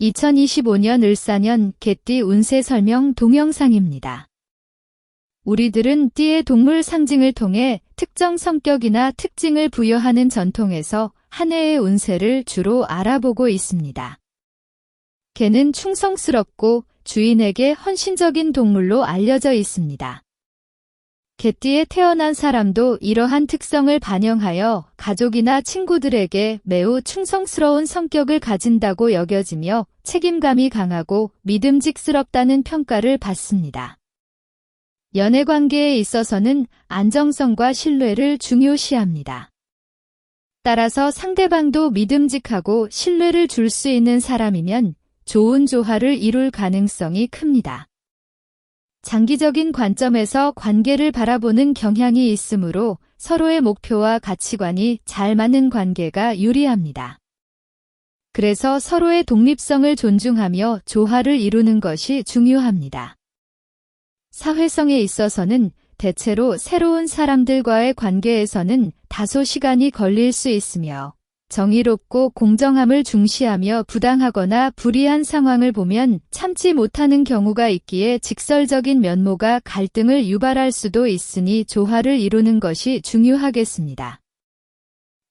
2025년 을사년 개띠 운세 설명 동영상입니다. 우리들은 띠의 동물 상징을 통해 특정 성격이나 특징을 부여하는 전통에서 한 해의 운세를 주로 알아보고 있습니다. 개는 충성스럽고 주인에게 헌신적인 동물로 알려져 있습니다. 개띠에 태어난 사람도 이러한 특성을 반영하여 가족이나 친구들에게 매우 충성스러운 성격을 가진다고 여겨지며 책임감이 강하고 믿음직스럽다는 평가를 받습니다. 연애 관계에 있어서는 안정성과 신뢰를 중요시합니다. 따라서 상대방도 믿음직하고 신뢰를 줄 수 있는 사람이면 좋은 조화를 이룰 가능성이 큽니다. 장기적인 관점에서 관계를 바라보는 경향이 있으므로 서로의 목표와 가치관이 잘 맞는 관계가 유리합니다. 그래서 서로의 독립성을 존중하며 조화를 이루는 것이 중요합니다. 사회성에 있어서는 대체로 새로운 사람들과의 관계에서는 다소 시간이 걸릴 수 있으며 정의롭고 공정함을 중시하며 부당하거나 불이한 상황을 보면 참지 못하는 경우가 있기에 직설적인 면모가 갈등을 유발할 수도 있으니 조화를 이루는 것이 중요하겠습니다.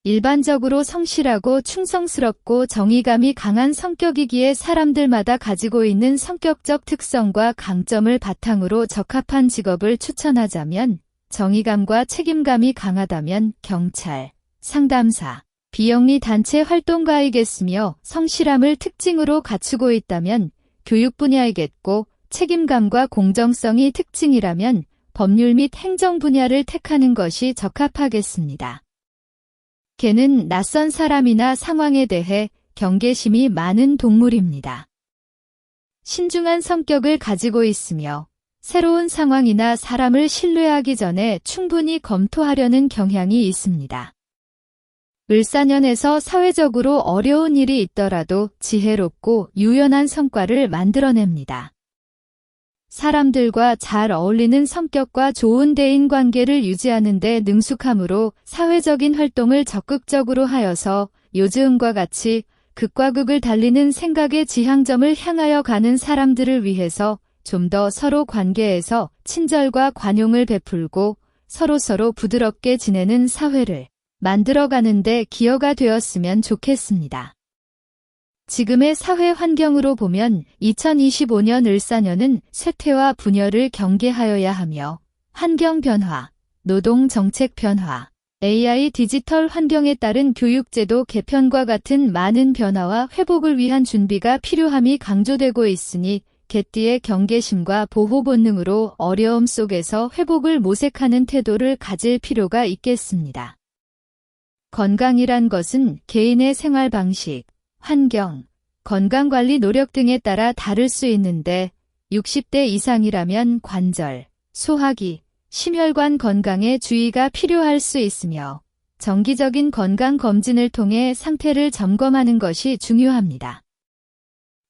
일반적으로 성실하고 충성스럽고 정의감이 강한 성격이기에 사람들마다 가지고 있는 성격적 특성과 강점을 바탕으로 적합한 직업을 추천하자면 정의감과 책임감이 강하다면 경찰, 상담사, 비영리 단체 활동가이겠으며 성실함을 특징으로 갖추고 있다면 교육 분야이겠고 책임감과 공정성이 특징이라면 법률 및 행정 분야를 택하는 것이 적합하겠습니다. 개는 낯선 사람이나 상황에 대해 경계심이 많은 동물입니다. 신중한 성격을 가지고 있으며 새로운 상황이나 사람을 신뢰하기 전에 충분히 검토하려는 경향이 있습니다. 을사년에서 사회적으로 어려운 일이 있더라도 지혜롭고 유연한 성과를 만들어냅니다. 사람들과 잘 어울리는 성격과 좋은 대인 관계를 유지하는 데 능숙함으로 사회적인 활동을 적극적으로 하여서 요즈음과 같이 극과 극을 달리는 생각의 지향점을 향하여 가는 사람들을 위해서 좀 더 서로 관계에서 친절과 관용을 베풀고 서로서로 부드럽게 지내는 사회를 만들어가는데 기여가 되었으면 좋겠습니다. 지금의 사회 환경으로 보면 2025년 을사년은 쇠퇴와 분열을 경계하여야 하며 환경 변화, 노동 정책 변화, AI 디지털 환경에 따른 교육제도 개편과 같은 많은 변화와 회복을 위한 준비가 필요함이 강조되고 있으니 개띠의 경계심과 보호 본능으로 어려움 속에서 회복을 모색하는 태도를 가질 필요가 있겠습니다. 건강이란 것은 개인의 생활 방식, 환경, 건강관리 노력 등에 따라 다를 수 있는데 60대 이상이라면 관절, 소화기, 심혈관 건강에 주의가 필요할 수 있으며 정기적인 건강 검진을 통해 상태를 점검하는 것이 중요합니다.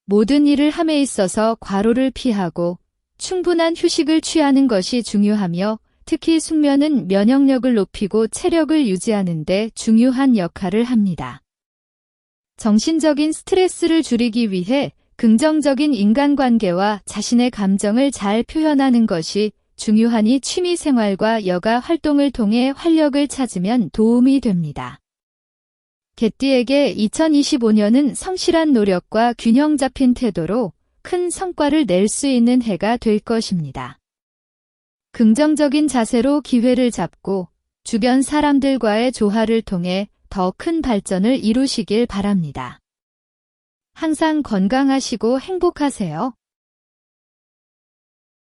모든 일을 함에 있어서 과로를 피하고 충분한 휴식을 취하는 것이 중요하며 특히 숙면은 면역력을 높이고 체력을 유지하는 데 중요한 역할을 합니다. 정신적인 스트레스를 줄이기 위해 긍정적인 인간관계와 자신의 감정을 잘 표현하는 것이 중요하니 취미 생활과 여가 활동을 통해 활력을 찾으면 도움이 됩니다. 개띠에게 2025년은 성실한 노력과 균형 잡힌 태도로 큰 성과를 낼 수 있는 해가 될 것입니다. 긍정적인 자세로 기회를 잡고 주변 사람들과의 조화를 통해 더 큰 발전을 이루시길 바랍니다. 항상 건강하시고 행복하세요.